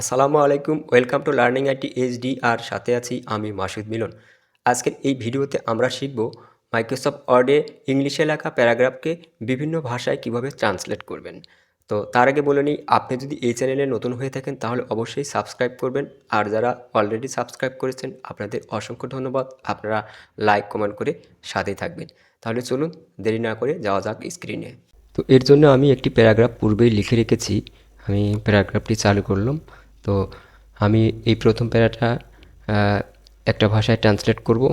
আসসালামু আলাইকুম, welcome to learning IT HD, আর সাথে আছি আমি মাসুদ মিলন। আজকের এই ভিডিওতে আমরা শিখব মাইক্রোসফট ওয়ার্ডে ইংলিশে লেখা প্যারাগ্রাফকে বিভিন্ন ভাষায় কীভাবে ট্রান্সলেট করবেন। তো তার আগে বলে নিই, আপনি যদি এই চ্যানেলে নতুন হয়ে থাকেন, তাহলে অবশ্যই সাবস্ক্রাইব করবেন। আর যারা অলরেডি সাবস্ক্রাইব করেছেন, আপনাদের অসংখ্য ধন্যবাদ। আপনারা লাইক, কমেন্ট করে সাথেই থাকবেন। তাহলে চলুন, দেরি না করে যাওয়া যাক স্ক্রিনে। তো এর জন্য আমি একটি প্যারাগ্রাফ পূর্বেই লিখে রেখেছি। আমি প্যারাগ্রাফটি চালু করলাম। তো আমি এই প্রথম প্যারাটা একটা ভাষায় ট্রান্সলেট করব।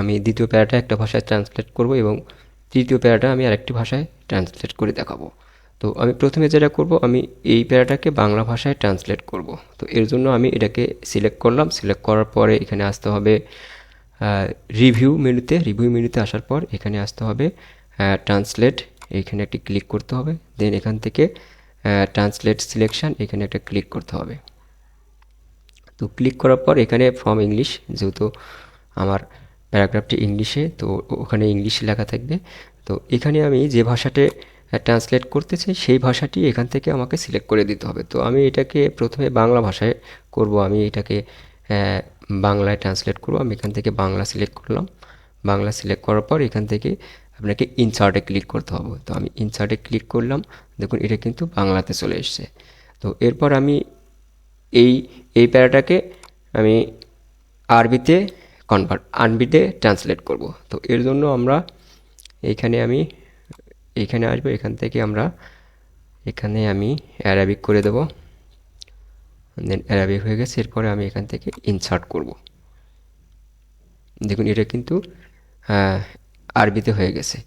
আমি দ্বিতীয় প্যারাটা একটা ভাষায় ট্রান্সলেট করব এবং তৃতীয় প্যারাটা আমি আরেকটি ভাষায় ট্রান্সলেট করে দেখাবো। তো আমি প্রথমে যেটা করব, আমি এই প্যারাটাকে বাংলা ভাষায় ট্রান্সলেট করব। তো এর জন্য আমি এটাকে সিলেক্ট করলাম। সিলেক্ট করার পরে এখানে আসতে হবে রিভিউ মেনুতে। রিভিউ মেনুতে আসার পর এখানে আসতে হবে ট্রান্সলেট এখানে একটি ক্লিক করতে হবে। দেন এখান থেকে ট্রান্সলেট সিলেকশন এখানে একটা ক্লিক করতে হবে। তো ক্লিক করার পর এখানে ফ্রম ইংলিশ যেহেতু আমার প্যারাগ্রাফটি ইংলিশে তো ওখানে ইংলিশে লেখা থাকবে। তো এখানে আমি যে ভাষাতে ট্রান্সলেট করতে চাই, সেই ভাষাটি এখান থেকে আমাকে সিলেক্ট করে দিতে হবে। তো আমি এটাকে প্রথমে বাংলা ভাষায় করব। আমি এটাকে বাংলায় ট্রান্সলেট করব। আমি এখান থেকে বাংলা সিলেক্ট করলাম। বাংলা সিলেক্ট করার পর এখান থেকে আপনাকে ইনসার্টে ক্লিক করতে হবে। তো আমি ইনসার্টে ক্লিক করলাম। দেখুন, এটা কিন্তু বাংলাতে চলে এসেছে। তো এরপর আমি এই এই প্যারাটাকে আমি আরবিতে কনভার্ট আরবিতে ট্রান্সলেট করব। তো এর জন্য আমরা এইখানে আমি এইখানে আসব, এখান থেকে আমরা, এখানে আমি অ্যারাবিক করে দেব। দেন অ্যারাবিক হয়ে গেছে, এরপরে আমি এখান থেকে ইনসার্ট করব। দেখুন, এটা কিন্তু আরবিতে হয়ে গেছে।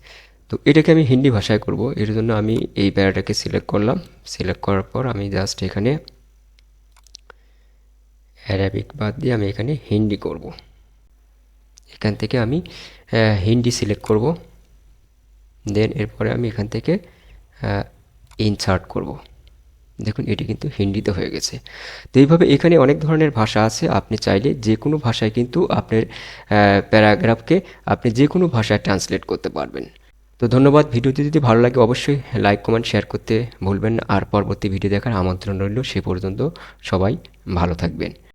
তো এটাকে আমি হিন্দি ভাষায় করব। এর জন্য আমি এই প্যারাটাকে সিলেক্ট করলাম। সিলেক্ট করার পর আমি জাস্ট এখানে অ্যারাবিক বাদ দিয়ে আমি এখানে হিন্দি করব। এখান থেকে আমি হিন্দি সিলেক্ট করব। দেন এরপরে আমি এখান থেকে ইনসার্ট করব। দেখুন, এটি কিন্তু হিন্দিতে হয়ে গেছে। তো এইভাবে এখানে অনেক ধরনের ভাষা আছে। আপনি চাইলে যে কোনো ভাষায় কিন্তু আপনার প্যারাগ্রাফকে আপনি যে কোনো ভাষায় ট্রান্সলেট করতে পারবেন। তো ধন্যবাদ। ভিডিওটি যদি ভালো লাগে অবশ্যই লাইক কমেন্ট শেয়ার করতে ভুলবেন আর পরবর্তী ভিডিও দেখার আমন্ত্রণ রইল। সে পর্যন্ত সবাই ভালো থাকবেন।